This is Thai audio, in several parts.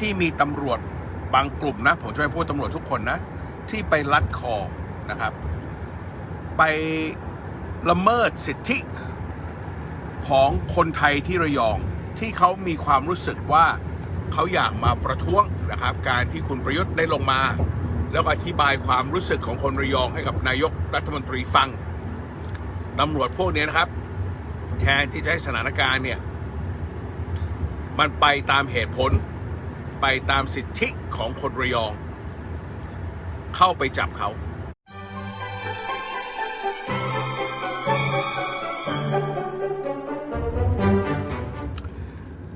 ที่มีตำรวจบางกลุ่มนะ ผมจะไม่พูดตำรวจทุกคนนะ ที่ไปลัดคอนะครับ ไปละเมิดสิทธิของคนไทยที่ระยองที่เขามีความรู้สึกว่าเขาอยากมาประท้วงนะครับ การที่คุณประยุทธ์ได้ลงมา แล้วอธิบายความรู้สึกของคนระยองให้กับนายกรัฐมนตรีฟังตำรวจพวกนี้นะครับ แทนที่จะให้สถานการณ์เนี่ย มันไปตามเหตุผล ไปตามสิทธิของคนระยอง เข้าไปจับเขา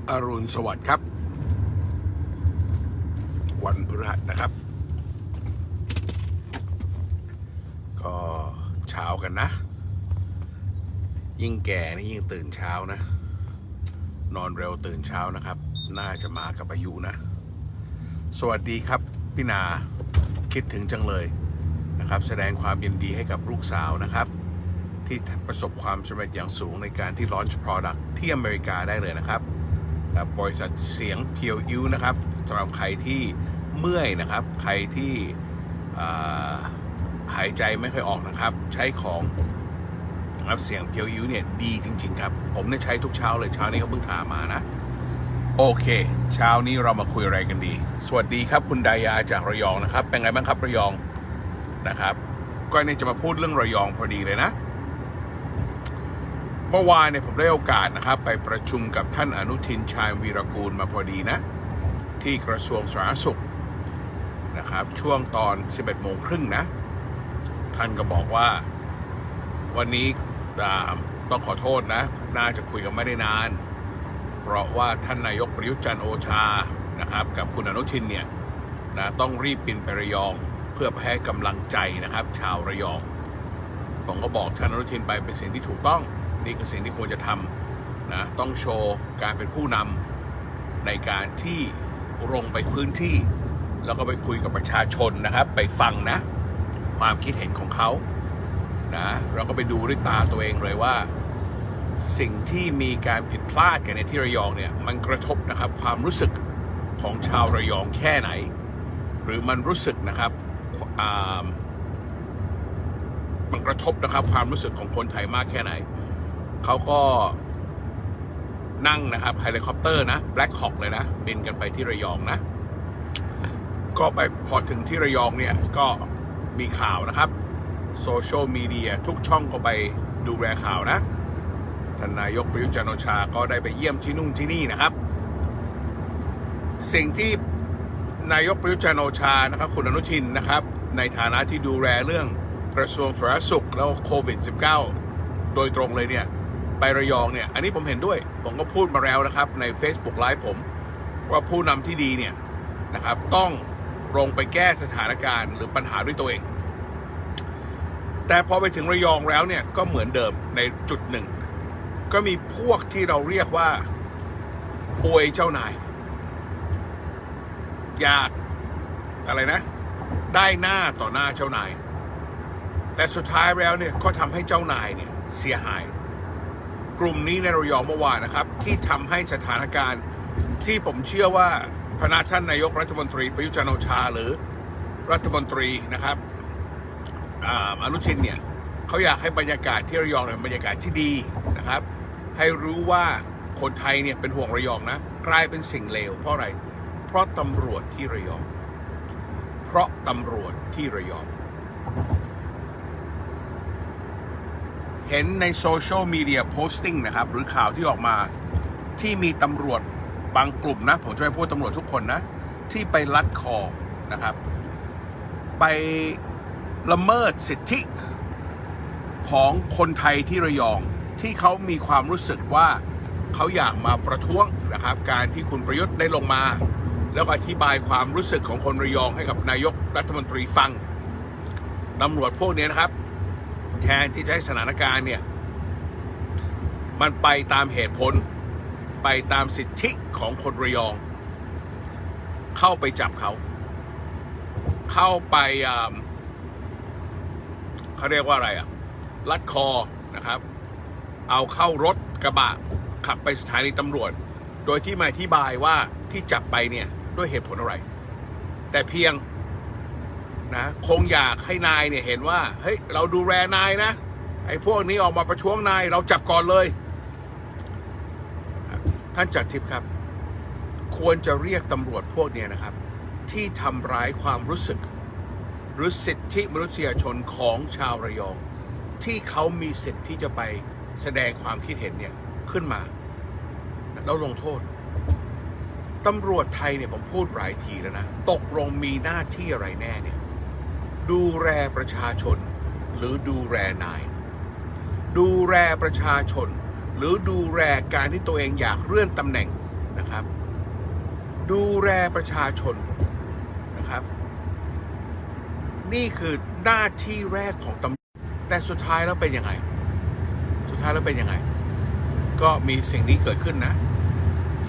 อรุณสวัสดิ์ครับ วันพฤหัสนะครับ ก็เช้ากันนะ ยิ่งแก่นี่ยิ่งตื่นเช้านะ นอนเร็วตื่นเช้านะครับ น่าจะมากับอายุนะ สวัสดีครับพี่นาคิดถึงจังเลยนะครับ แสดงความยินดีให้กับลูกสาวนะครับ ที่ประสบความสำเร็จอย่างสูงในการที่ launch product ที่อเมริกาได้เลยนะครับบบริษัทเสียงเพียวอิวนะครับสำหรับใครที่เมื่อยนะครับ ใครที่หายใจไม่ค่อยออกนะครับ ใช้ของรับเสียงเพียวอิวเนี่ยดีจริง ๆ ครับ ผมเนี่ยใช้ทุกเช้าเลยเช้านี้ก็เพิ่งถามมานะ โอเค เช้านี้เรามาคุยอะไรกันดี สวัสดีครับคุณดายาจากระยองนะครับ เป็นไงบ้างครับระยองนะครับก็เนี่ยจะมาพูดเรื่องระยองพอดีเลยนะ เมื่อวานเนี่ยผมได้โอกาสนะครับ ไปประชุมกับท่านอนุทินชาญวีรกูลมาพอดีนะ ที่กระทรวงสาธารณสุขนะครับ ช่วงตอน 11โมงครึ่งนะ ท่านก็บอกว่า วันนี้ต้องขอโทษนะ น่าจะคุยกันไม่ได้นาน เพราะว่าท่านนายกประยุทธ์จันโอชานะครับกับคุณอนุทินเนี่ยนะต้องรีบบินไประยองเพื่อไปให้กำลังใจนะครับ ชาวระยองผมก็บอกท่านอนุทินไปเป็นสิ่งที่ถูกต้อง นี่คือสิ่งที่ควรจะทำนะต้องโชว์การเป็นผู้นำในการที่ลงไปพื้นที่ แล้วก็ไปคุยกับประชาชนนะครับ ไปฟังนะ ความคิดเห็นของเขานะเราก็ไปดูด้วยตาตัวเองเลยว่า สิ่งที่มีการผิดพลาดกันในที่ระยองเนี่ยมันกระทบนะครับความรู้สึกของชาวระยองแค่ไหน หรือมันรู้สึกนะครับมันกระทบนะครับความรู้สึกของคนไทยมากแค่ไหน เขาก็นั่งนะครับเฮลิคอปเตอร์นะแบล็คฮอกเลยนะบินกันไปที่ระยองนะ ก็ไปพอถึงที่ระยองเนี่ยก็มีข่าวนะครับโซเชียลมีเดียทุกช่องก็ไปดูแลข่าวนะ ท่านนายกประยุทธ์จันโอชาก็ได้ไปเยี่ยมที่นู่นที่นี่นะครับ สิ่งที่นายกประยุทธ์จันโอชานะครับ คุณอนุทินนะครับ ในฐานะที่ดูแลเรื่องกระทรวงสาธารณสุขแล้วโควิด -19 โดยตรงเลยเนี่ยไประยองเนี่ย อันนี้ผมเห็นด้วย ผมก็พูดมาแล้วนะครับ ใน Facebook Live ผม ว่าผู้นำที่ดีเนี่ยนะครับ ต้องลงไปแก้สถานการณ์หรือปัญหาด้วยตัวเอง แต่พอไปถึงระยองแล้วเนี่ย ก็เหมือนเดิมในจุดหนึ่ง ก็มีพวกที่เราเรียกว่าอวยเจ้านาย อยากอะไรนะ ได้หน้าต่อหน้าเจ้านาย แต่สุดท้ายแล้วเนี่ยก็ทำให้เจ้านายเนี่ยเสียหาย กลุ่มนี้ในระยองเมื่อวานนะครับ ที่ทำให้สถานการณ์ที่ผมเชื่อว่าพระนาท่านนายกรัฐมนตรีประยุจันโอชาหรือรัฐมนตรีนะครับอ่าอนุชินเนี่ยเขาอยากให้บรรยากาศที่ระยองเป็นบรรยากาศที่ดีนะครับ ให้รู้ว่าคนไทยเนี่ยเป็นห่วงระยองนะ กลายเป็นสิ่งเลวเพราะอะไร เพราะตำรวจที่ระยอง เพราะตำรวจที่ระยอง เห็นในโซเชียลมีเดียโพสติ้งนะครับ หรือข่าวที่ออกมาที่มีตำรวจบางกลุ่มนะ ผมจะไม่พูดตำรวจทุกคนนะ ที่ไปลัดคอนะครับ ไปละเมิดสิทธิของคนไทยที่ระยอง ที่เขามีความรู้สึกว่าเขาอยากมาประท้วงนะครับ การที่คุณประยุทธ์ได้ลงมา แล้วอธิบายความรู้สึกของคนระยองให้กับนายกรัฐมนตรีฟังตำรวจพวกนี้นะครับ แทนที่จะให้สถานการณ์เนี่ย มันไปตามเหตุผล ไปตามสิทธิของคนระยอง เข้าไปจับเขา เข้าไปเขาเรียกว่าอะไรอะลัดคอนะครับ เอาเข้ารถกระบะขับไปสถานีตำรวจ โดยที่มาอธิบายว่าที่จับไปเนี่ยด้วยเหตุผลอะไร แต่เพียงนะคงอยากให้นายเนี่ยเห็นว่าเฮ้ยเราดูแลนายนะ ไอ้พวกนี้ออกมาประท้วงนายเราจับก่อนเลย ท่านจัดทิพย์ครับ ควรจะเรียกตำรวจพวกเนี้ยนะครับ ที่ทำร้ายความรู้สึก หรือสิทธิมนุษยชนของชาวระยอง ที่เขามีสิทธิ์ที่จะไป แสดงความคิดเห็นเนี่ยขึ้นมา แล้วลงโทษตำรวจไทยเนี่ยผมพูดหลายทีแล้วนะ ตกลงมีหน้าที่อะไรแน่เนี่ย ดูแลประชาชน หรือดูแลนาย ดูแลประชาชน หรือดูแลการที่ตัวเองอยากเลื่อนตำแหน่งนะครับ ดูแลประชาชนนะครับ นี่คือหน้าที่แรกของตำรวจแต่สุดท้ายแล้วเป็นยังไง สุดท้ายแล้วเป็นยังไง ก็มีสิ่งนี้เกิดขึ้นนะ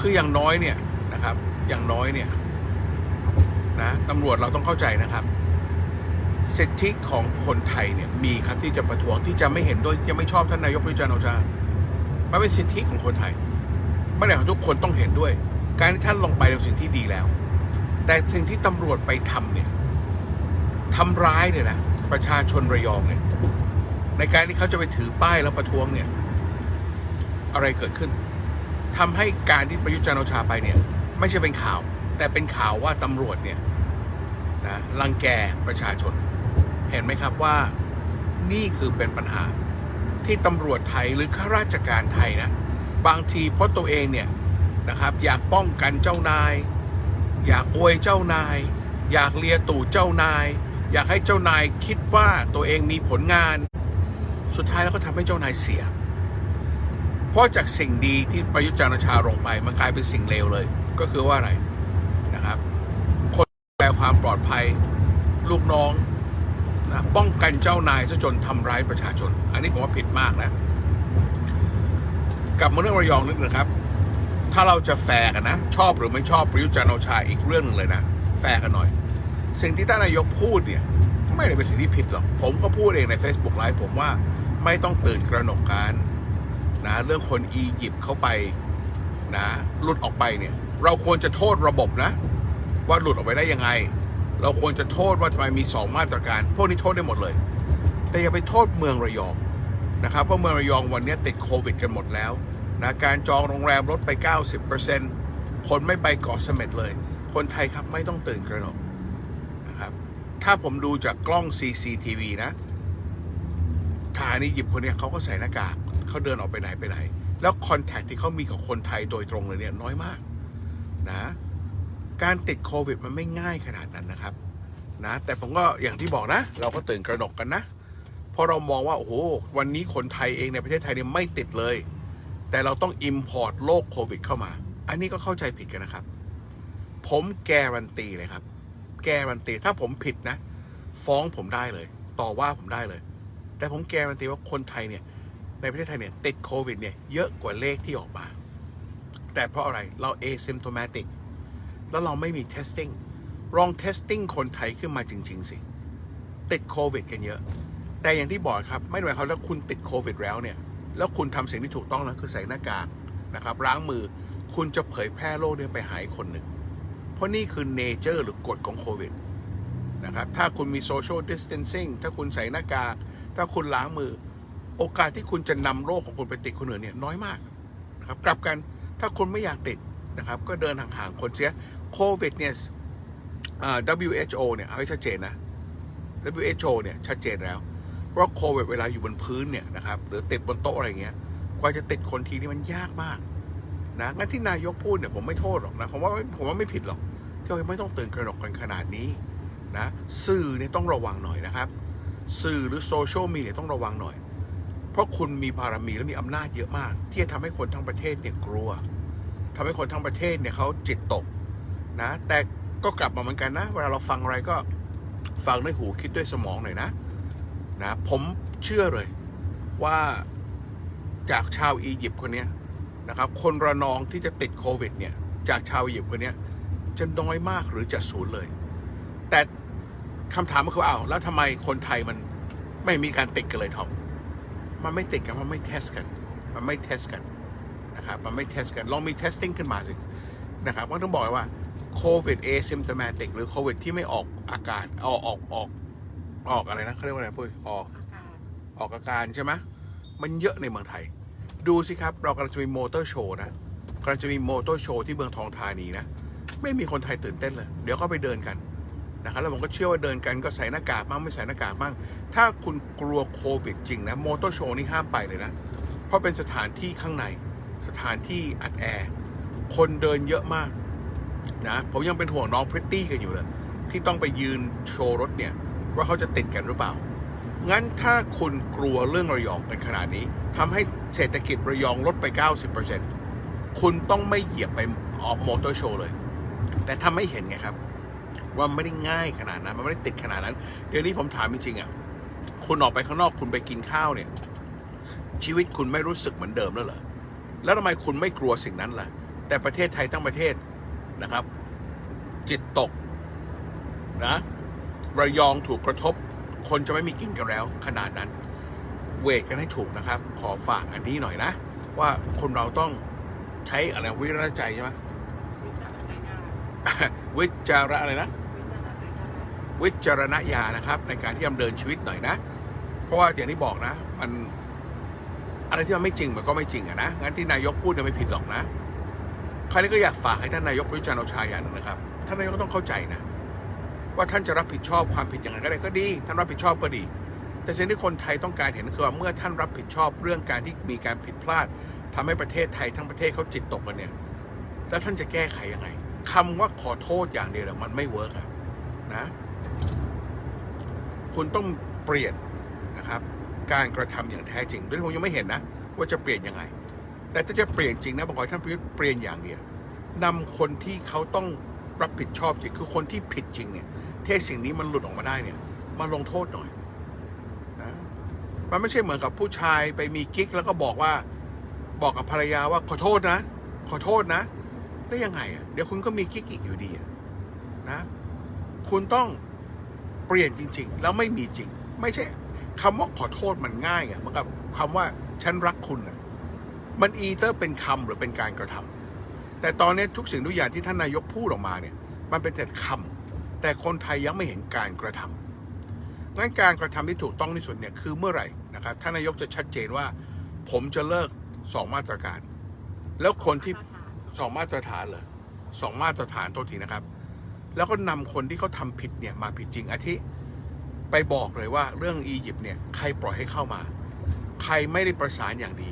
คืออย่างน้อยเนี่ยนะครับ อย่างน้อยเนี่ยนะตำรวจเราต้องเข้าใจนะครับ สิทธิของคนไทยเนี่ยมีครับที่จะประท้วงที่จะไม่เห็นด้วยจะไม่ชอบท่านนายกประยุจันทร์โอชามันเป็นสิทธิของคนไทยไม่ได้ของทุกคนต้องเห็นด้วย การที่ท่านลงไปเป็นสิ่งที่ดีแล้ว แต่สิ่งที่ตำรวจไปทำเนี่ยทำร้ายเนี่ยนะประชาชนระยองเนี่ย ในการที่เขาจะไปถือป้ายแล้วประท้วงเนี่ย อะไรเกิดขึ้นทำให้การที่ประยุทธ์จันทร์โอชาไปเนี่ย ไม่ใช่เป็นข่าว แต่เป็นข่าวว่าตำรวจเนี่ยนะรังแกประชาชน เห็นไหมครับว่านี่คือเป็นปัญหาที่ตำรวจไทยหรือข้าราชการไทยนะ บางทีเพราะตัวเองเนี่ยนะครับ อยากป้องกันเจ้านาย อยากอวยเจ้านาย อยากเลียตู่เจ้านาย อยากให้เจ้านายคิดว่าตัวเองมีผลงาน สุดท้ายแล้วก็ทำให้เจ้านายเสีย เพราะจากสิ่งดีที่ประยุทธ์จันทร์โอชาลงไป มันกลายเป็นสิ่งเลวเลย ก็คือว่าอะไรนะครับ คนดูแลความปลอดภัย ลูกน้องนะป้องกันเจ้านายซะจนทำร้ายประชาชน อันนี้ผมว่าผิดมากนะ กลับมาเรื่องระยองนิดนึงครับ ถ้าเราจะแฟร์กันะ ชอบหรือไม่ชอบประยุทธ์จันทร์โอชาอีกเรื่องหนึ่งเลยนะแฟร์กันหน่อย สิ่งที่ท่านนายกพูดเนี่ย ไม่ได้เป็นสิ่งที่ผิดหรอก ผมก็พูดเองใน Facebook ไลฟ์ผมว่าไม่ต้องตื่นกระหนกกันนะเรื่องคนอียิปต์เข้าไปนะหลุดออกไปเนี่ย เราควรจะโทษระบบนะ ว่าหลุดออกไปได้ยังไง เราควรจะโทษว่าทำไมมีสองมาตรการพวกนี้โทษได้หมดเลย แต่อย่าไปโทษเมืองระยองนะครับว่าเมืองระยองวันนี้ติดโควิดกันหมดแล้วนะการจองโรงแรมลดไป 90%คนไม่ไปเกาะเสม็ดเลย คนไทยครับไม่ต้องตื่นกระหนก ถ้าผมดูจากกล้อง CCTV นะทหารอียิปต์คนเนี้ยเขาก็ใส่หน้ากากเขาเดินออกไปไหนไปไหน แล้วคอนแทคที่เขามีกับคนไทยโดยตรงเลยเนี่ยน้อยมากนะการติดโควิดมันไม่ง่ายขนาดนั้นนะครับนะแต่ผมก็อย่างที่บอกนะ เราก็ตื่นกระหนกกันนะเพราะเรามองว่า โอ้โห วันนี้คนไทยเองในประเทศไทยเนี่ยไม่ติดเลย แต่เราต้องอิมพอร์ตโรคโควิดเข้ามา อันนี้ก็เข้าใจผิดกันนะครับ ผมแการันตีเลยครับ การันตีถ้าผมผิดนะ ฟ้องผมได้เลย ต่อว่าผมได้เลย แต่ผมแการันตีว่าคนไทยเนี่ย ในประเทศไทยเนี่ยติดโควิดเนี่ยเยอะกว่าเลขที่ออกมา แต่เพราะอะไรเรา asymptomatic แล้วเราไม่มี testing ลอง testing คนไทยขึ้นมาจริง ๆ สิ ติดโควิดกันเยอะ แต่อย่างที่บอกครับ ไม่ได้หมายความว่าคุณติดโควิดแล้วเนี่ย แล้วคุณทำสิ่งที่ถูกต้องแล้วคือใส่หน้ากากนะครับ ล้างมือ คุณจะเผยแพร่โรคเนี่ยไปหาอีกคนหนึ่ง เพราะนี่คือเนเจอร์หรือกฎของโควิดนะครับ ถ้าคุณมี social distancing ถ้าคุณใส่หน้ากาก ถ้าคุณล้างมือ โอกาสที่คุณจะนำโรคของคุณไปติดคนอื่นเนี่ยน้อยมากนะครับ กลับกัน ถ้าคุณไม่อยากติดนะครับ ก็เดินห่างๆคนเสีย โควิดเนี่ย WHO เนี่ย เอาให้ชัดเจนนะ WHO เนี่ยชัดเจนแล้วเพราะโควิดเวลาอยู่บนพื้นเนี่ยนะครับ หรือติดบนโต๊ะอะไรเงี้ย กว่าจะติดคนทีนี่มันยากมาก นะงั้นที่นายกพูดเนี่ยผมไม่โทษหรอกนะผมว่าผมว่าไม่ผิดหรอกที่ว่าไม่ต้องตื่นกระหนกกันขนาดนี้นะสื่อเนี่ยต้องระวังหน่อยนะครับ สื่อหรือโซเชียลมีเนี่ยต้องระวังหน่อย เพราะคุณมีบารมีและมีอำนาจเยอะมาก ที่จะทำให้คนทั้งประเทศเนี่ยกลัวทำให้คนทั้งประเทศเนี่ยเขาจิตตกนะแต่ก็กลับมาเหมือนกันนะ เวลาเราฟังอะไรก็ฟังด้วยหูคิดด้วยสมองหน่อยนะนะผมเชื่อเลยว่าจากชาวอียิปต์คนนี้ นะครับคนระนองที่จะติดโควิดเนี่ยจากชาวอียิปต์คนเนี้ยจะน้อยมากหรือจะศูนย์เลย แต่คำถามก็คืออ้าวแล้วทำไมคนไทยมันไม่มีการติดกันเลยทอมมันไม่ติดกันมันไม่เทสกัน มันไม่เทสกันนะครับมันไม่เทสกันลองมี testing ขึ้นมาสินะครับก็ต้องบอกว่าโควิด asymptomatic หรือโควิดที่ไม่ออกอาการออกออกออกออกอะไรนะเขาเรียกว่าอะไรปุ้ยออกอากาศออกอาการใช่ไหมมันเยอะในเมืองไทย ดูสิครับ เรากำลังจะมีมอเตอร์โชว์นะกำลังจะมีมอเตอร์โชว์ที่เมืองทองธานีนะ ไม่มีคนไทยตื่นเต้นเลย เดี๋ยวก็ไปเดินกันนะครับแล้วผมก็เชื่อว่าเดินกันก็ใส่หน้ากากบ้างไม่ใส่หน้ากากบ้างถ้าคุณกลัวโควิดจริงนะมอเตอร์โชว์นี่ห้ามไปเลยนะ เพราะเป็นสถานที่ข้างใน สถานที่อัดแอร์ คนเดินเยอะมากนะผมยังเป็นห่วงน้องพริตตี้กันอยู่เลยที่ต้องไปยืนโชว์รถเนี่ย ว่าเขาจะติดกันหรือเปล่า งั้นถ้าคุณกลัวเรื่องระยองเป็นขนาดนี้ทำให้ เศรษฐกิจระยองลดไป 90%คุณต้องไม่เหยียบไปออกมอเตอร์โชว์เลย แต่ทำไม่เห็นไงครับ ว่าไม่ได้ง่ายขนาดนั้น มันไม่ได้ติดขนาดนั้น เดี๋ยวนี้ผมถามจริงๆอะคุณออกไปข้างนอกคุณไปกินข้าวเนี่ย ชีวิตคุณไม่รู้สึกเหมือนเดิมแล้วเหรอแล้วทำไมคุณไม่กลัวสิ่งนั้นล่ะ แต่ประเทศไทยทั้งประเทศนะครับ จิตตกนะระยองถูกกระทบ คนจะไม่มีกินกันแล้วขนาดนั้น เวทกันให้ถูกนะครับ ขอฝากอันนี้หน่อยนะ ว่าคนเราต้องใช้อะไรวิจารณใจใช่ไหมวิจารณญาณวิจารอะไรนะวิจารณญาณวิจารณญาณนะครับ ในการที่ดำเนินชีวิตหน่อยนะ เพราะว่าอย่างที่บอกนะ มันอะไรที่มันไม่จริงมันก็ไม่จริงอะนะงั้นที่นายกพูดเนี่ยไม่ผิดหรอกนะคราวนี้ก็อยากฝากให้ท่านนายกประยุทธ์จันทร์โอชาอย่างหนึงนะครับท่านนายกก็ต้องเข้าใจนะ ว่าท่านจะรับผิดชอบความผิดอย่างไรก็ได้ก็ดีท่านรับผิดชอบก็ดี แต่สิ่งที่คนไทยต้องการเห็นคือว่าเมื่อท่านรับผิดชอบเรื่องการที่มีการผิดพลาดทำให้ประเทศไทยทั้งประเทศเขาจิตตกกันเนี่ย แล้วท่านจะแก้ไขยังไงคำว่าขอโทษอย่างเดียวมันไม่เวิร์กอะนะ คุณต้องเปลี่ยนนะครับ การกระทำอย่างแท้จริงด้วยผมยังไม่เห็นนะ ว่าจะเปลี่ยนยังไง แต่ถ้าจะเปลี่ยนจริงนะบอกให้ท่านประยุทธ์เปลี่ยนอย่างเดียวนำคนที่เขาต้องรับผิดชอบจริงคือคนที่ผิดจริงเนี่ยเทศสิ่งนี้มันหลุดออกมาได้เนี่ยมาลงโทษหน่อย มันไม่ใช่เหมือนกับผู้ชายไปมีกิ๊กแล้วก็บอกว่า บอกกับภรรยาว่าขอโทษนะ ขอโทษนะ ได้ยังไงอะเดี๋ยวคุณก็มีกิ๊กอีกอยู่ดีนะ คุณต้องเปลี่ยนจริง ๆ แล้วไม่มีจริง ไม่ใช่คำว่าขอโทษมันง่ายไงเหมือนกับคำว่าฉันรักคุณอะมันอีเตอร์เป็นคำหรือเป็นการกระทำแต่ตอนนี้ทุกสิ่งทุกอย่างที่ท่านนายกพูดออกมาเนี่ย มันเป็นแต่คำแต่คนไทยยังไม่เห็นการกระทำ งั้นการกระทำที่ถูกต้องที่สุดเนี่ยคือเมื่อไหร่นะครับท่านนายกจะชัดเจนว่าผมจะเลิกสองมาตรการ แล้วคนที่มาตรฐานสองมาตรฐานเลยสองมาตรฐานโทษทีนะครับ แล้วก็นำคนที่เขาทำผิดเนี่ยมาผิดจริงอาทิไปบอกเลยว่าเรื่องอียิปต์เนี่ยใครปล่อยให้เข้ามา ใครไม่ได้ประสานอย่างดี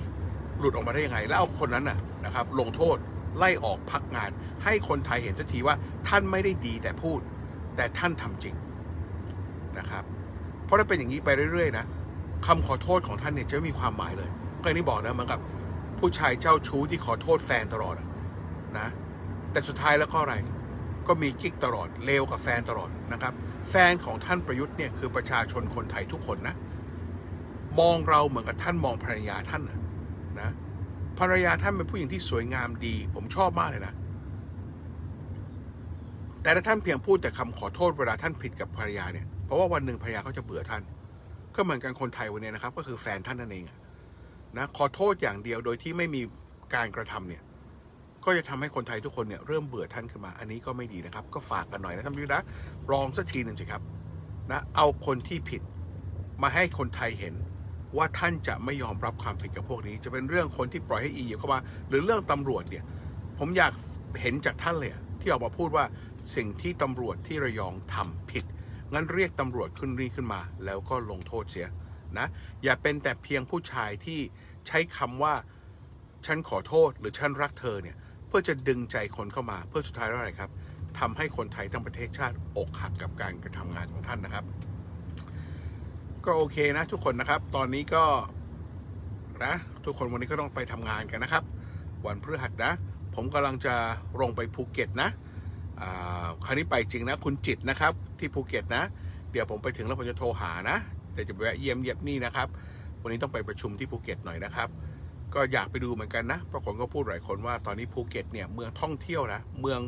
หลุดออกมาได้ยังไง แล้วเอาคนนั้นน่ะนะครับ ลงโทษไล่ออกพักงาน ให้คนไทยเห็นสักทีว่าท่านไม่ได้ดีแต่พูด แต่ท่านทำจริงนะครับเพ ราะถ้าเป็นอย่างนี้ไปเรื่อยๆนะคำขอโทษของท่านเนี่ยจะไม่มีความหมายเลยก็อย่างที่บอกนะเหมือนกับผู้ชายเจ้าชู้ที่ขอโทษแฟนตลอดนะ แต่สุดท้ายแล้วก็อะไร ก็มีกิ๊กตลอดเลวกับแฟนตลอดนะครับ แฟนของท่านประยุทธ์เนี่ยคือประชาชนคนไทยทุกคนนะ มองเราเหมือนกับท่านมองภรรยาท่านนะนะภรรยาท่านเป็นผู้หญิงที่สวยงามดี ผมชอบมากเลยนะ แต่ถ้าท่านเพียงพูดแต่คำขอโทษเวลาท่านผิดกับภรรยาเนี่ย ราะว่าวันหนึ่งภรรยาเขาจะเบื่อท่าน ก็เหมือนกันคนไทยวันนี้นะครับ ก็คือแฟนท่านนั่นเองนะขอโทษอย่างเดียวโดยที่ไม่มีการกระทำเนี่ย ก็จะทำให้คนไทยทุกคนเนี่ยเริ่มเบื่อท่านขึ้นมา อันนี้ก็ไม่ดีนะครับ ก็ฝากกันหน่อยนะท่านผู้ชมนะลองสักทีหนึ่งสิครับนะเอาคนที่ผิดมาให้คนไทยเห็นว่าท่านจะไม่ยอมรับความผิดกับพวกนี้ จะเป็นเรื่องคนที่ปล่อยให้อียิปต์เข้ามา หรือเรื่องตำรวจเนี่ย ผมอยากเห็นจากท่านเลยที่ออกมาพูดว่าสิ่งที่ตำรวจที่ระยองทำผิด งั้นเรียกตำรวจขึ้นรีขึ้นมา แล้วก็ลงโทษเสียนะ อย่าเป็นแต่เพียงผู้ชายที่ใช้คำว่า ฉันขอโทษหรือฉันรักเธอเนี่ย เพื่อจะดึงใจคนเข้ามา เพื่อสุดท้ายแล้วอะไรครับทำให้คนไทยทั้งประเทศชาติอกหักกับการกระทำงานของท่านนะครับ ก็โอเคนะทุกคนนะครับ ตอนนี้ก็นะทุกคนวันนี้ก็ต้องไปทำงานกันนะครับ วันพฤหัสนะ ผมกำลังจะลงไปภูเก็ตนะ คราวนี้ไปจริงนะ คุณจิตรนะครับ ที่ภูเก็ตนะ เดี๋ยวผมไปถึงแล้วผมจะโทรหานะเดี๋ยวจะไปแวะเยี่ยมเยียบนี่นะครับ วันนี้ต้องไปประชุมที่ภูเก็ตหน่อยนะครับ ก็อยากไปดูเหมือนกันนะเพราะคนก็พูดหลายคนว่าตอนนี้ภูเก็ตเนี่ยเมืองท่องเที่ยวนะ เมือง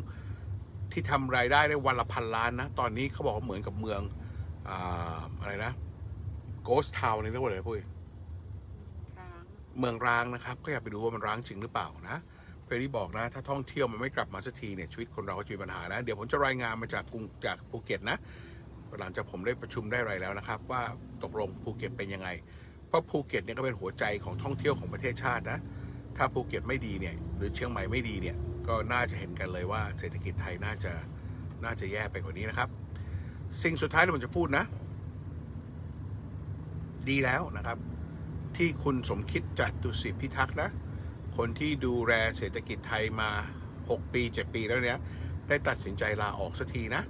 ที่ทำรายได้ได้วันละพันล้านนะ ตอนนี้เขาบอกว่าเหมือนกับเมืองอาอะไรนะโกสทาวน์นี่เรียกว่าอะไรพุ้ยร้างเมืองร้างนะครับ ก็อยากไปดูว่ามันร้างจริงหรือเปล่านะ เปรีบอกนะ ถ้าท่องเที่ยวมันไม่กลับมาสักทีเนี่ยชีวิตคนเราก็จะมีปัญหานะ เดี๋ยวผมจะรายงานมาจากกรุงจากภูเก็ตนะ หลังจากผมได้ประชุมได้ไรแล้วนะครับ ว่าตกลงภูเก็ตเป็นยังไง เพราะภูเก็ตเนี่ยก็เป็นหัวใจของท่องเที่ยวของประเทศชาตินะ ถ้าภูเก็ตไม่ดีเนี่ยหรือเชียงใหม่ไม่ดีเนี่ยก็น่าจะเห็นกันเลยว่าเศรษฐกิจไทยน่าจะน่าจะแย่ไปกว่านี้นะครับ สิ่งสุดท้ายที่ผมจะพูดนะ ดีแล้วนะครับ ที่คุณสมคิดจัตุสิพิทักษ์นะ คนที่ดูแลเศรษฐกิจไทยมา 6 ปี 7 ปีแล้วเนี่ยได้ตัดสินใจลาออกสักทีนะ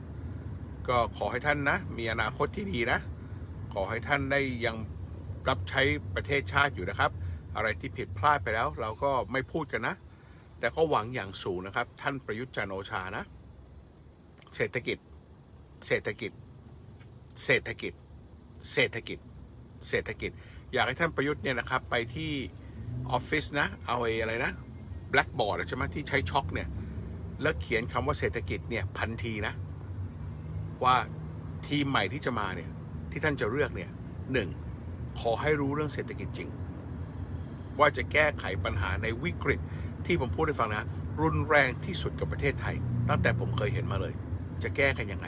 ก็ขอให้ท่านนะ มีอนาคตที่ดีนะ ขอให้ท่านได้ยังรับใช้ประเทศชาติอยู่นะครับ อะไรที่ผิดพลาดไปแล้ว เราก็ไม่พูดกันนะ แต่ก็หวังอย่างสูงนะครับ ท่านประยุทธ์จันโอชานะ เศรษฐกิจ เศรษฐกิจ เศรษฐกิจ เศรษฐกิจ เศรษฐกิจ อยากให้ท่านประยุทธ์เนี่ยนะครับไปที่ ออฟฟิศนะ เอาไอ้อะไรนะแบล็กบอร์ดใช่ไหมที่ใช้ช็อกเนี่ย แล้วเขียนคำว่าเศรษฐกิจเนี่ยพันทีนะ ว่าทีมใหม่ที่จะมาเนี่ย ที่ท่านจะเลือกเนี่ยหนึ่งขอให้รู้เรื่องเศรษฐกิจจริง ว่าจะแก้ไขปัญหาในวิกฤตที่ผมพูดให้ฟังนะ รุนแรงที่สุดกับประเทศไทย ตั้งแต่ผมเคยเห็นมาเลย จะแก้กันยังไง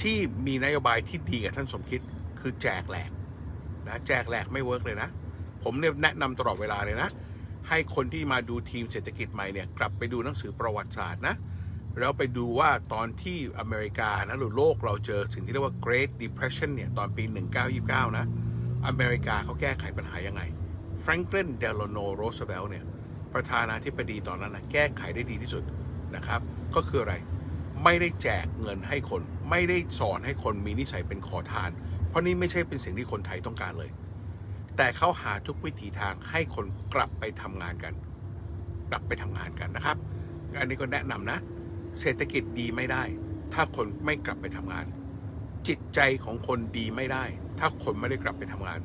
ที่มีนโยบายที่ดีกับท่านสมคิดคือแจกแหลกนะแจกแหลกไม่เวิร์กเลยนะ ผมเนี่ยแนะนำตลอดเวลาเลยนะ ให้คนที่มาดูทีมเศรษฐกิจใหม่เนี่ยกลับไปดูหนังสือประวัติศาสตร์นะ แล้วไปดูว่าตอนที่อเมริกานะหรือโลกเราเจอสิ่งที่เรียกว่า Great Depression เนี่ยตอนปี 1929 นะ อเมริกาเขาแก้ไขปัญหายังไง Franklin Delano Roosevelt เนี่ยประธานาธิบดีตอนนั้นนะแก้ไขได้ดีที่สุดนะครับ ก็คืออะไรไม่ได้แจกเงินให้คน ไม่ได้สอนให้คนมีนิสัยเป็นขอทาน เพราะนี่ไม่ใช่เป็นสิ่งที่คนไทยต้องการเลย แต่เขาหาทุกวิถีทางให้คนกลับไปทำงานกัน กลับไปทำงานกันนะครับ อันนี้ก็แนะนำนะ เศรษฐกิจดีไม่ได้ ถ้าคนไม่กลับไปทำงาน จิตใจของคนดีไม่ได้ ถ้าคนไม่ได้กลับไปทำงาน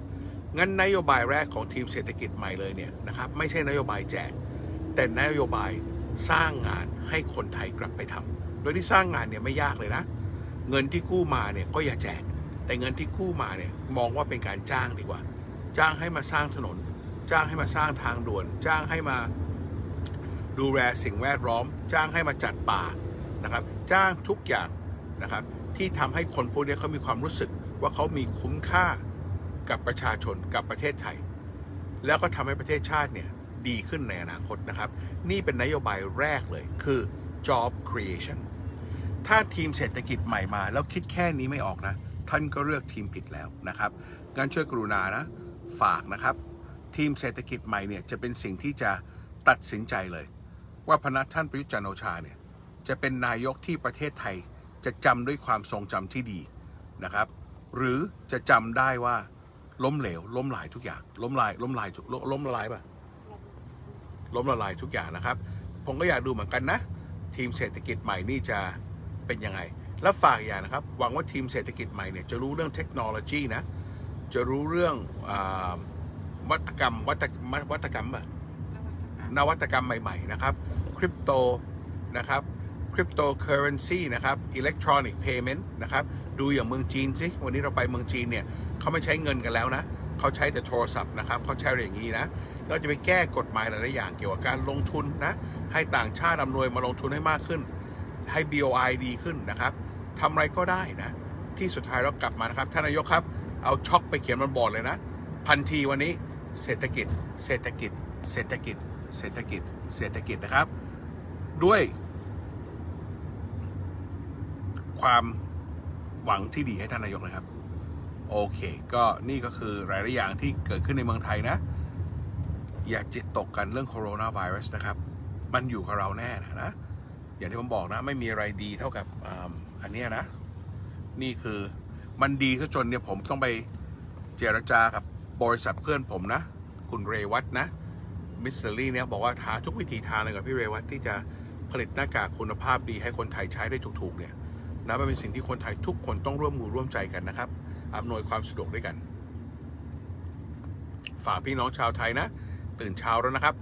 งั้นนโยบายแรกของทีมเศรษฐกิจใหม่เลยเนี่ยนะครับ ไม่ใช่นโยบายแจก แต่นโยบายสร้างงานให้คนไทยกลับไปทำโดยที่สร้างงานเนี่ยไม่ยากเลยนะ เงินที่กู้มาเนี่ยก็อย่าแจก แต่เงินที่กู้มาเนี่ยมองว่าเป็นการจ้างดีกว่า จ้างให้มาสร้างถนน จ้างให้มาสร้างทางด่วน จ้างให้มาดูแลสิ่งแวดล้อม จ้างให้มาจัดป่านะครับ จ้างทุกอย่างนะครับ ที่ทำให้คนพวกนี้เขามีความรู้สึกว่าเขามีคุ้มค่ากับประชาชนกับประเทศไทย แล้วก็ทำให้ประเทศชาติเนี่ยดีขึ้นในอนาคตนะครับ นี่เป็นนโยบายแรกเลยคือ job creation ถ้าทีมเศรษฐกิจใหม่มา แล้วคิดแค่นี้ไม่ออกนะ ท่านก็เลือกทีมผิดแล้วนะครับงั้นช่วยกรุณานะ ฝากนะครับ ทีมเศรษฐกิจใหม่เนี่ยจะเป็นสิ่งที่จะตัดสินใจเลย ว่าพนักท่านประยุทธ์จันโอชาเนี่ยจะเป็นนายกที่ประเทศไทยจะจำด้วยความทรงจำที่ดีนะครับ หรือจะจำได้ว่าล้มเหลว ล้มลายทุกอย่าง ล้มลายล้มลายล้มละลายป่ะล้มละลายทุกอย่างนะครับ ผมก็อยากดูเหมือนกันนะ ทีมเศรษฐกิจใหม่นี่จะเป็นยังไง แล้วฝากอย่างนะครับ หวังว่าทีมเศรษฐกิจใหม่เนี่ยจะรู้เรื่องเทคโนโลยีนะ จะรู้เรื่องอาวัตกรรมวัตวัตกรรมอะนวัตกรรมใหม่ ๆ นะครับ คริปโต นะครับ คริปโตเคอเรนซีนะครับ อิเล็กทรอนิกส์เพย์เมนต์นะครับ ดูอย่างเมืองจีนสิ วันนี้เราไปเมืองจีนเนี่ยเขาไม่ใช้เงินกันแล้วนะ เขาใช้แต่โทรศัพท์นะครับ เขาใช้อะไรอย่างนี้นะ เราจะไปแก้กฎหมายหลายๆอย่างเกี่ยวกับการลงทุนนะ ให้ต่างชาติอำนวยมาลงทุนให้มากขึ้น ให้ BOI ดีขึ้นนะครับทำอะไรก็ได้นะ ที่สุดท้ายเรากลับมานะครับ ท่านนายกครับ เอาช็อกไปเขียนบนบอร์ดเลยนะ พันทีวันนี้เศรษฐกิจ เศรษฐกิจ เศรษฐกิจ เศรษฐกิจ เศรษฐกิจนะครับ ด้วย ความหวังที่ดีให้ท่านนายกนะครับ โอเค ก็นี่ก็คือหลายๆอย่างที่เกิดขึ้นในเมืองไทยนะ อย่าจิตตกกันเรื่องโคโรนาไวรัสนะครับ มันอยู่กับเราแน่นะนะอย่างที่ผมบอกนะ ไม่มีอะไรดีเท่ากับออันนี้นะ นี่คือ มันดีซะจนเนี่ยผมต้องไปเจรจากับบริษัทเพื่อนผมนะ คุณเรวัตนะมิสเตอรี่เนี่ยบอกว่าหาทุกวิธีทางเลยกับพี่เรวัตที่จะผลิตหน้ากากคุณภาพดีให้คนไทยใช้ได้ถูกๆเนี่ยนะมันเป็นสิ่งที่คนไทยทุกคนต้องร่วมมือร่วมใจกันนะครับอำนวยความสะดวกด้วยกัน ฝากพี่น้องชาวไทยนะ ตื่นเช้าแล้วนะครับ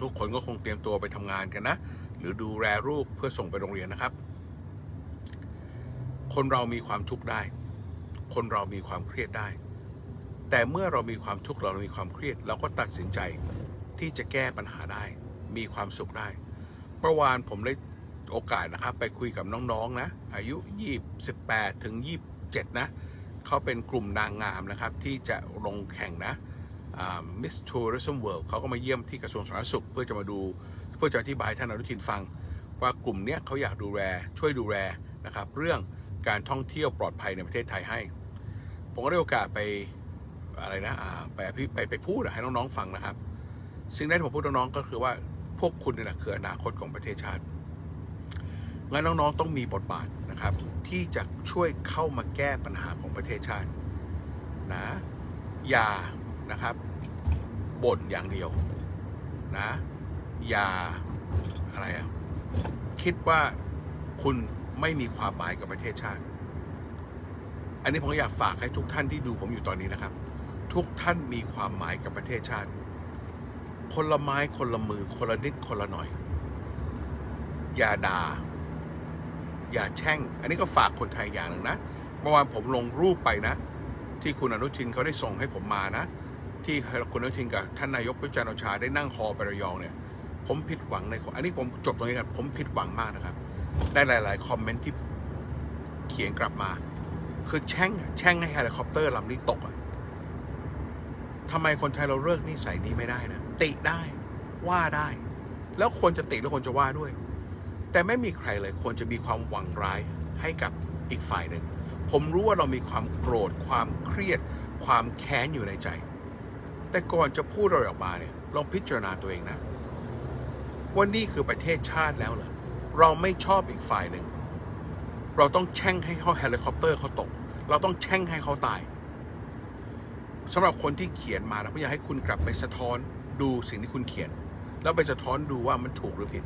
ทุกคนก็คงเตรียมตัวไปทำงานกันนะ หรือดูแลลูกเพื่อส่งไปโรงเรียนนะครับ คนเรามีความทุกข์ได้ คนเรามีความเครียดได้ แต่เมื่อเรามีความทุกข์เรามีความเครียด เราก็ตัดสินใจที่จะแก้ปัญหาได้ มีความสุขได้เมื่อวานผมได้โอกาสนะครับ ไปคุยกับน้องๆนะอายุ28ถึง27 นะเขาเป็นกลุ่มนางงามนะครับ ที่จะลงแข่งนะมิสทัวริซึมเวิลด์เขาก็มาเยี่ยมที่กระทรวงสาธารณสุข เพื่อจะมาดูเพื่อจะอธิบายท่านอนุทินฟัง ว่ากลุ่มเนี้ยเขาอยากดูแลช่วยดูแลนะครับ เรื่องการท่องเที่ยวปลอดภัยในประเทศไทยให้ ผมก็ได้โอกาสไปอะไรนะไปไปไปพูดให้น้องๆฟังนะครับสิ่งแรกที่ผมพูดน้องๆก็คือว่าพวกคุณนี่แหละคืออนาคตของประเทศชาติงั้นน้องๆต้องมีบทบาทนะครับ ที่จะช่วยเข้ามาแก้ปัญหาของประเทศชาตินะอย่านะครับบ่นอย่างเดียวนะอย่าอะไรอะคิดว่าคุณไม่มีความหมายกับประเทศชาติ อันนี้ผมอยากฝากให้ทุกท่านที่ดูผมอยู่ตอนนี้นะครับ ทุกท่านมีความหมายกับประเทศชาติ คนละไม้คนละมือ คนละนิดคนละหน่อย อย่าด่า อย่าแช่ง อันนี้ก็ฝากคนไทยอย่างหนึ่งนะเมื่อวานผมลงรูปไปนะ ที่คุณอนุทินเขาได้ส่งให้ผมมานะ ที่คุณอนุทินกับท่านนายกประจันโอชาได้นั่งคอไประยองเนี่ย ผมผิดหวังในอันนี้ผมจบตรงนี้กันผมผิดหวังมากนะครับ ได้หลาย ๆ คอมเมนต์ที่เขียนกลับมา คือแช่งแช่งให้เฮลิคอปเตอร์ลำนี้ตกอะทำไมคนไทยเราเลิกนิสัยนี้ไม่ได้นะติได้ว่าได้ แล้วควรจะติแล้วควรจะว่าด้วย แต่ไม่มีใครเลยควรจะมีความหวังร้ายให้กับอีกฝ่ายหนึ่ง ผมรู้ว่าเรามีความโกรธ ความเครียด ความแค้นอยู่ในใจ แต่ก่อนจะพูดอะไรออกมาเนี่ยลองพิจารณาตัวเองนะว่านี่คือประเทศชาติแล้วเหรอเราไม่ชอบอีกฝ่ายหนึ่ง เราต้องแช่งให้เขาเฮลิคอปเตอร์เขาตก เราต้องแช่งให้เขาตายสำหรับคนที่เขียนมานะผมอยากให้คุณกลับไปสะท้อนดูสิ่งที่คุณเขียน แล้วไปสะท้อนดูว่ามันถูกหรือผิด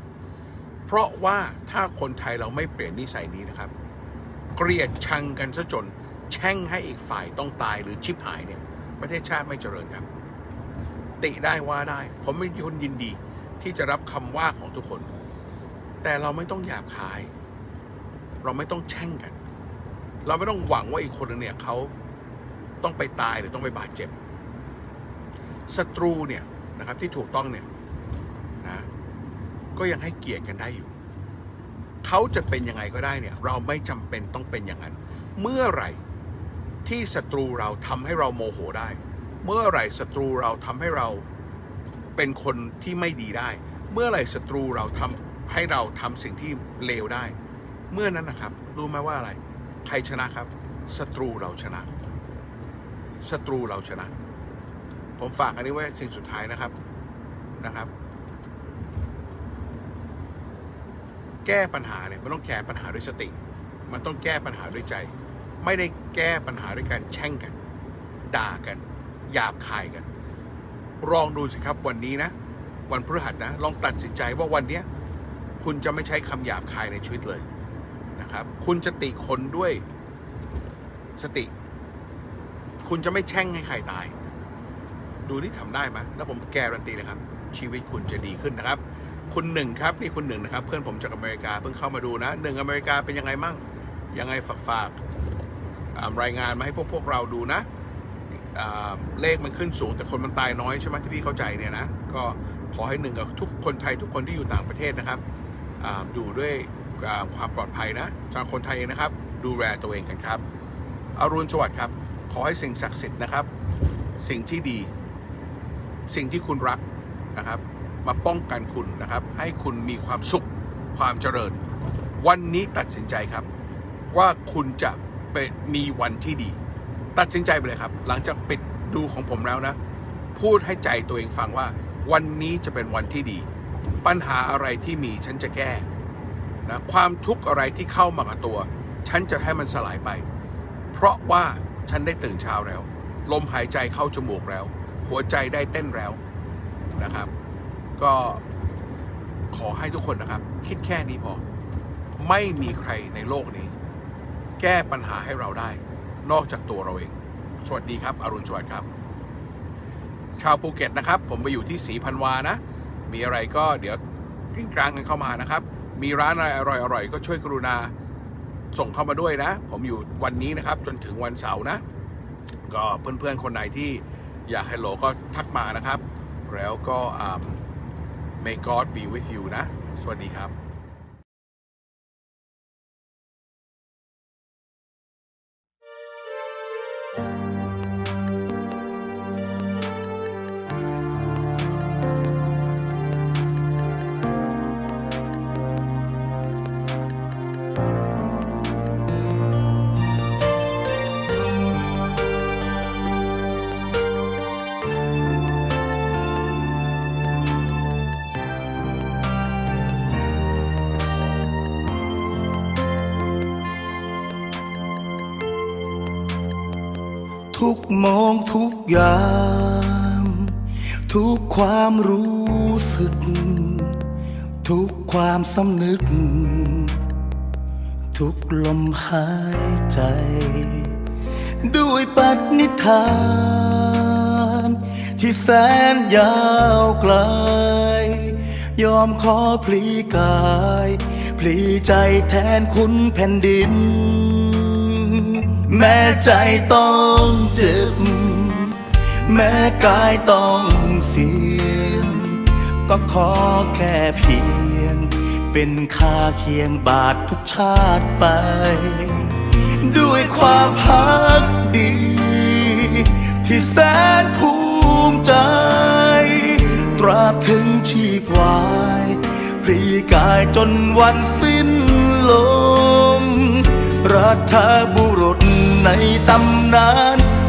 เพราะว่าถ้าคนไทยเราไม่เปลี่ยนนิสัยนี้นะครับ เกลียดชังกันซะจน แช่งให้อีกฝ่ายต้องตายหรือชิบหายเนี่ย ประเทศชาติไม่เจริญครับ ติได้ว่าได้ ผมเป็นคนยินดีที่จะรับคำว่าของทุกคน แต่เราไม่ต้องหยาบคาย เราไม่ต้องแช่งกัน เราไม่ต้องหวังว่าอีกคนหนึงเนี่ยเขาต้องไปตายหรือต้องไปบาดเจ็บศัตรูเนี่ยนะครับที่ถูกต้องเนี่ยนะก็ยังให้เกียรติกันได้อยู่ เขาจะเป็นยังไงก็ได้เนี่ย เราไม่จำเป็นต้องเป็นอย่างนั้น เมื่อไหร่ที่ศัตรูเราทำให้เราโมโหได้ เมื่อไหร่ศัตรูเราทำให้เราเป็นคนที่ไม่ดีได้ เมื่อไหร่ศัตรูเราทำให้เราทำสิ่งที่เลวได้ เมื่อนั้นนะครับ รู้ไหมว่าอะไร ใครชนะครับศัตรูเราชนะศัตรูเราชนะ ผมฝากอันนี้ไว้สิ่งสุดท้ายนะครับนะครับ แก้ปัญหาเนี่ยมันต้องแก้ปัญหาด้วยสติ มันต้องแก้ปัญหาด้วยใจ ไม่ได้แก้ปัญหาด้วยการแช่งกัน ด่ากันหยาบคายกัน ลองดูสิครับวันนี้นะ วันพฤหัสนะ ลองตัดสินใจว่าวันนี้คุณจะไม่ใช้คำหยาบคายในชีวิตเลย นะครับ คุณจะติคนด้วยสติ คุณจะไม่แช่งให้ใครตาย ดูที่ทำได้ไหมแล้วผมแกรันตีนะครับ ชีวิตคุณจะดีขึ้นนะครับ คุณหนึ่งครับ นี่คุณหนึ่งนะครับ เพื่อนผมจากอเมริกาเพิ่งเข้ามาดูนะหนึ่งอเมริกาเป็นยังไงมั่ง ยังไงฝากฝากรายงานมาให้พวกพวกเราดูนะเลขมันขึ้นสูงแต่คนมันตายน้อยใช่ไหมที่พี่เข้าใจเนี่ยนะ ก็ขอให้หนึ่งกับทุกคนไทยทุกคนที่อยู่ต่างประเทศนะครับ ดูด้วย ความปลอดภัยนะสำหรับคนไทยนะครับ ดูแลตัวเองกันครับอรุณสวัสดิ์ครับ ขอให้สิ่งศักดิ์สิทธิ์นะครับ สิ่งที่ดี สิ่งที่คุณรักนะครับ มาป้องกันคุณนะครับ ให้คุณมีความสุขความเจริญ วันนี้ตัดสินใจครับ ว่าคุณจะเป็นมีวันที่ดี ตัดสินใจไปเลยครับ หลังจากปิดดูของผมแล้วนะ พูดให้ใจตัวเองฟังว่า วันนี้จะเป็นวันที่ดี ปัญหาอะไรที่มีฉันจะแก้ นะความทุกข์อะไรที่เข้ามากับตัว ฉันจะให้มันสลายไป เพราะว่าฉันได้ตื่นเช้าแล้ว ลมหายใจเข้าจมูกแล้ว หัวใจได้เต้นแล้วนะครับ ก็ขอให้ทุกคนนะครับ คิดแค่นี้พอ ไม่มีใครในโลกนี้ แก้ปัญหาให้เราได้ นอกจากตัวเราเอง สวัสดีครับ อรุณสวัสดิ์ครับ ชาวภูเก็ตนะครับ ผมไปอยู่ที่สีพันวานะ มีอะไรก็เดี๋ยวกริ้งกลางกันเข้ามานะครับ มีร้านอะไรอร่อยๆก็ช่วยกรุณาส่งเข้ามาด้วยนะ ผมอยู่วันนี้นะครับจนถึงวันเสาร์นะ ก็เพื่อนๆคนไหนที่อยากให้โหลก็ทักมานะครับ แล้วก็ May God be with you นะ สวัสดีครับ ความรู้สึก ทุกความสำนึก ทุกลมหายใจ ด้วยปณิธาน ที่แสนยาวไกล ยอมขอพลีกาย พลีใจแทนคุณแผ่นดิน แม้ใจต้องเจ็บ แม้กายต้อง สียง ก็ขอแค่เพียง เป็นค่าเคียงบาททุกชาติไป ด้วยความพักดี ที่แสนภูมิใจ ตราบถึงชีพวายพลีกายจนวันสิ้นลมรัฐบุรุษในตำนาน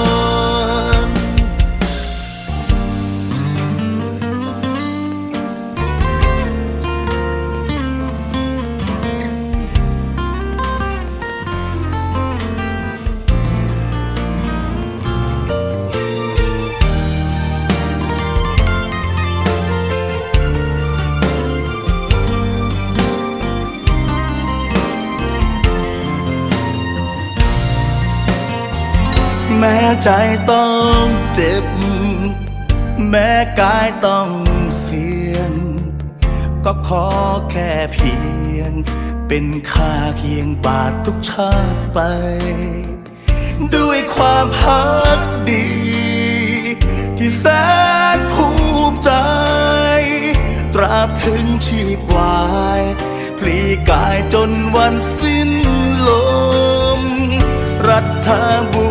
ล ใจต้องเจ็บ แม้กายต้องเสียง ก็ขอแค่เพียง เป็นค่าเคียงบาททุกชาติไป ด้วยความพักดี ที่แสนภูมิใจ ตราบถึงชีพวายพลีกายจนวันสิ้นลม รัฐบุร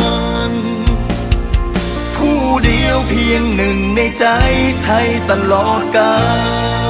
เพียงหนึ่งในใจไทยตลอดกาล